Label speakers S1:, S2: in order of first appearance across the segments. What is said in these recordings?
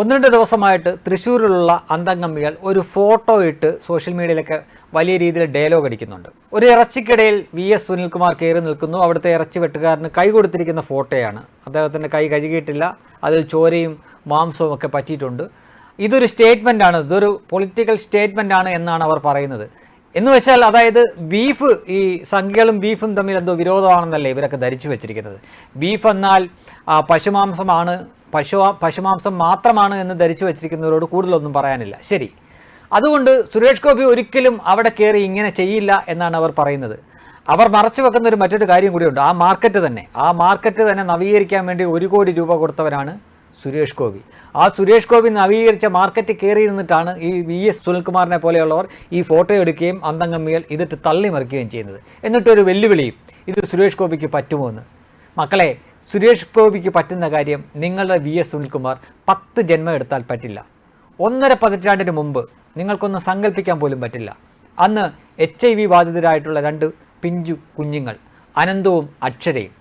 S1: ഒന്ന് രണ്ട് ദിവസമായിട്ട് തൃശ്ശൂരിലുള്ള അന്തംഗമ്മികൾ ഒരു ഫോട്ടോ ഇട്ട് സോഷ്യൽ മീഡിയയിലൊക്കെ വലിയ രീതിയിൽ ഡയലോഗ് അടിക്കുന്നുണ്ട്. ഒരു ഇറച്ചിക്കിടയിൽ വി എസ് സുനിൽകുമാർ കയറി നിൽക്കുന്നു. അവിടുത്തെ ഇറച്ചി വെട്ടുകാരന് കൈ കൊടുത്തിരിക്കുന്ന ഫോട്ടോയാണ്. അദ്ദേഹത്തിന്റെ കൈ കഴുകിയിട്ടില്ല. അതിൽ ചോരയും മാംസവും ഒക്കെ പറ്റിയിട്ടുണ്ട്. ഇതൊരു സ്റ്റേറ്റ്മെന്റ് ആണ്. ഇതൊരു പൊളിറ്റിക്കൽ സ്റ്റേറ്റ്മെന്റ് ആണ് എന്നാണ് അവർ പറയുന്നത്. എന്ന് വെച്ചാൽ അതായത് ബീഫ് ഈ സംഖ്യകളും ബീഫും തമ്മിൽ എന്തോ വിരോധമാണെന്നല്ലേ ഇവരൊക്കെ ധരിച്ചു വെച്ചിരിക്കുന്നത്. ബീഫ് എന്നാൽ പശുമാംസമാണ് പശു പശുമാംസം മാത്രമാണ് എന്ന് ധരിച്ചു വെച്ചിരിക്കുന്നവരോട് കൂടുതലൊന്നും പറയാനില്ല. ശരി. അതുകൊണ്ട് സുരേഷ് ഗോപി ഒരിക്കലും അവിടെ കയറി ഇങ്ങനെ ചെയ്യില്ല എന്നാണ് അവർ പറയുന്നത്. അവർ മറച്ചു വെക്കുന്ന ഒരു മറ്റൊരു കാര്യം കൂടിയുണ്ട്. ആ മാർക്കറ്റ് തന്നെ. ആ മാർക്കറ്റ് തന്നെ നവീകരിക്കാൻ വേണ്ടി ഒരു കോടി രൂപ കൊടുത്തവരാണ് സുരേഷ് ഗോപി. ആ സുരേഷ് ഗോപി നവീകരിച്ച മാർക്കറ്റ് കയറിയിരുന്നിട്ടാണ് ഈ വി എസ് സുനിൽകുമാറിനെ പോലെയുള്ളവർ ഈ ഫോട്ടോ എടുക്കുകയും അന്തംഗമ്മികൾ ഇതിട്ട് തള്ളിമറിക്കുകയും ചെയ്യുന്നത്. എന്നിട്ടൊരു വെല്ലുവിളിയും ഇത് സുരേഷ് ഗോപിക്ക് പറ്റുമോ എന്ന്. മക്കളെ സുരേഷ് ഗോപിക്ക് പറ്റുന്ന കാര്യം നിങ്ങളുടെ വി എസ് സുനിൽകുമാർ പത്ത് ജന്മം എടുത്താൽ പറ്റില്ല. ഒന്നര പതിറ്റാണ്ടിന് മുമ്പ് നിങ്ങൾക്കൊന്ന് സങ്കല്പിക്കാൻ പോലും പറ്റില്ല. അന്ന് എച്ച് ഐ വി ബാധിതരായിട്ടുള്ള രണ്ട് പിഞ്ചു കുഞ്ഞുങ്ങൾ അനന്തവും അക്ഷരയും.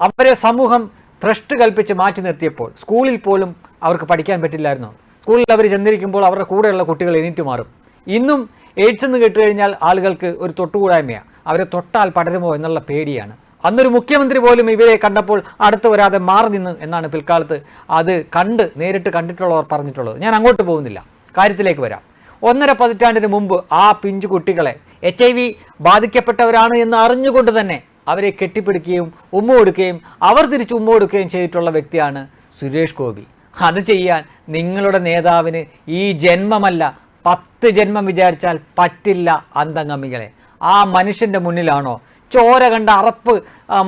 S1: അവരെ സമൂഹം ഭ്രഷ്ട് കൽപ്പിച്ച് മാറ്റി നിർത്തിയപ്പോൾ സ്കൂളിൽ പോലും അവർക്ക് പഠിക്കാൻ പറ്റില്ലായിരുന്നു. സ്കൂളിൽ അവർ ചെന്നിരിക്കുമ്പോൾ അവരുടെ കൂടെയുള്ള കുട്ടികൾ എണീറ്റ് മാറും. ഇന്നും എയ്ഡ്സ് എന്ന് കേട്ടുകഴിഞ്ഞാൽ ആളുകൾക്ക് ഒരു തൊട്ടുകൂടായ്മയാണ് അവരെ തൊട്ടാൽ പടരുമോ എന്നുള്ള പേടിയാണ്. അന്നൊരു മുഖ്യമന്ത്രി പോലും ഇവരെ കണ്ടപ്പോൾ അടുത്ത് വരാതെ മാറി നിന്ന് എന്നാണ് പിൽക്കാലത്ത് അത് കണ്ട് നേരിട്ട് കണ്ടിട്ടുള്ളവർ പറഞ്ഞിട്ടുള്ളത്. ഞാൻ അങ്ങോട്ട് പോകുന്നില്ല. കാര്യത്തിലേക്ക് വരാം. ഒന്നര പതിറ്റാണ്ടിന് മുമ്പ് ആ പിഞ്ചു കുട്ടികളെ എച്ച് ഐ വി ബാധിക്കപ്പെട്ടവരാണ് എന്ന് അറിഞ്ഞുകൊണ്ട് തന്നെ അവരെ കെട്ടിപ്പിടിക്കുകയും ഉമ്മ കൊടുക്കുകയും അവർ തിരിച്ച് ഉമ്മ കൊടുക്കുകയും ചെയ്തിട്ടുള്ള വ്യക്തിയാണ് സുരേഷ് ഗോപി. അത് ചെയ്യാൻ നിങ്ങളുടെ നേതാവിന് ഈ ജന്മമല്ല പത്ത് ജന്മം വിചാരിച്ചാൽ പറ്റില്ല അന്തംഗമികളെ. ആ മനുഷ്യന്റെ മുന്നിലാണോ? ചോര കണ്ട അറപ്പ്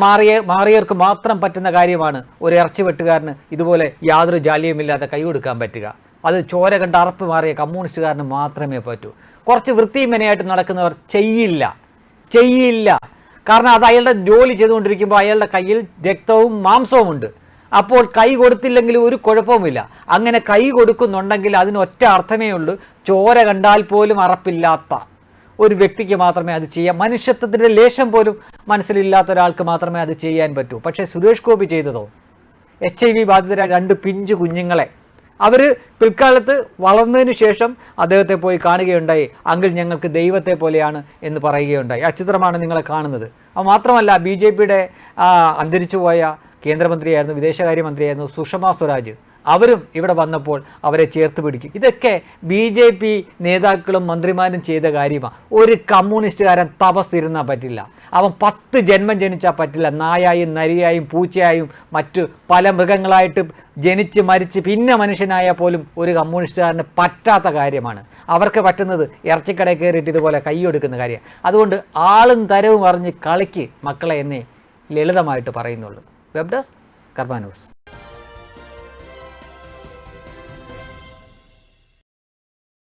S1: മാറിയ മാറിയവർക്ക് മാത്രം പറ്റുന്ന കാര്യമാണ് ഒരു ഇറച്ചി വെട്ടുകാരന് ഇതുപോലെ യാതൊരു ജാലിയുമില്ലാതെ കൈ കൊടുക്കാൻ പറ്റുക. അത് ചോര കണ്ട അറപ്പ് മാറിയ കമ്മ്യൂണിസ്റ്റുകാരന് മാത്രമേ പറ്റൂ. കുറച്ച് വൃത്തിയും മെനയായിട്ട് നടക്കുന്നവർ ചെയ്യില്ല. ചെയ്യില്ല. കാരണം അത് അയാളുടെ ജോലി ചെയ്തുകൊണ്ടിരിക്കുമ്പോൾ അയാളുടെ കയ്യിൽ രക്തവും മാംസവും ഉണ്ട്. അപ്പോൾ കൈ കൊടുത്തില്ലെങ്കിൽ ഒരു കുഴപ്പവുമില്ല. അങ്ങനെ കൈ കൊടുക്കുന്നുണ്ടെങ്കിൽ അതിന് ഒറ്റ അർത്ഥമേ ഉള്ളൂ. ചോര കണ്ടാൽ പോലും അറപ്പില്ലാത്ത ഒരു വ്യക്തിക്ക് മാത്രമേ അത് ചെയ്യാം മനുഷ്യത്വത്തിന്റെ ലേശം പോലും മനസ്സിലില്ലാത്ത ഒരാൾക്ക് മാത്രമേ അത് ചെയ്യാൻ പറ്റൂ. പക്ഷേ സുരേഷ് ഗോപി ചെയ്തതോ? എച്ച് ഐ വി ബാധിതരായ രണ്ട് പിഞ്ചു കുഞ്ഞുങ്ങളെ അവർ പിൽക്കാലത്ത് വളർന്നതിന് ശേഷം അദ്ദേഹത്തെ പോയി കാണുകയുണ്ടായി. അങ്കിൾ ഞങ്ങൾക്ക് ദൈവത്തെ പോലെയാണ് എന്ന് പറയുകയുണ്ടായി. ആ ചിത്രമാണ് നിങ്ങളെ കാണുന്നത്. അത് മാത്രമല്ല ബി ജെ പിയുടെ അന്തരിച്ചുപോയ കേന്ദ്രമന്ത്രിയായിരുന്നു വിദേശകാര്യമന്ത്രിയായിരുന്നു സുഷമ സ്വരാജ്. അവരും ഇവിടെ വന്നപ്പോൾ അവരെ ചേർത്ത് പിടിക്കും. ഇതൊക്കെ ബി ജെ പി നേതാക്കളും മന്ത്രിമാരും ചെയ്ത കാര്യമാണ്. ഒരു കമ്മ്യൂണിസ്റ്റുകാരൻ തപസ്സിരുന്നാൽ പറ്റില്ല. അവൻ പത്ത് ജന്മം ജനിച്ചാൽ പറ്റില്ല. നായായും നരിയായും പൂച്ചയായും മറ്റു പല മൃഗങ്ങളായിട്ട് ജനിച്ച് മരിച്ച് പിന്നെ മനുഷ്യനായ പോലും ഒരു കമ്മ്യൂണിസ്റ്റുകാരന് പറ്റാത്ത കാര്യമാണ്. അവർക്ക് പറ്റുന്നത് ഇറച്ചിക്കടയിൽ കയറിയിട്ട് ഇതുപോലെ കൈയ്യൊടുക്കുന്ന കാര്യമാണ്. അതുകൊണ്ട് ആളും തരവും അറിഞ്ഞ് കളിക്ക് മക്കളെ എന്നേ ലളിതമായിട്ട് പറയുന്നുള്ളൂ. വെബ് ഡെസ്ക് കർമ്മ ന്യൂസ്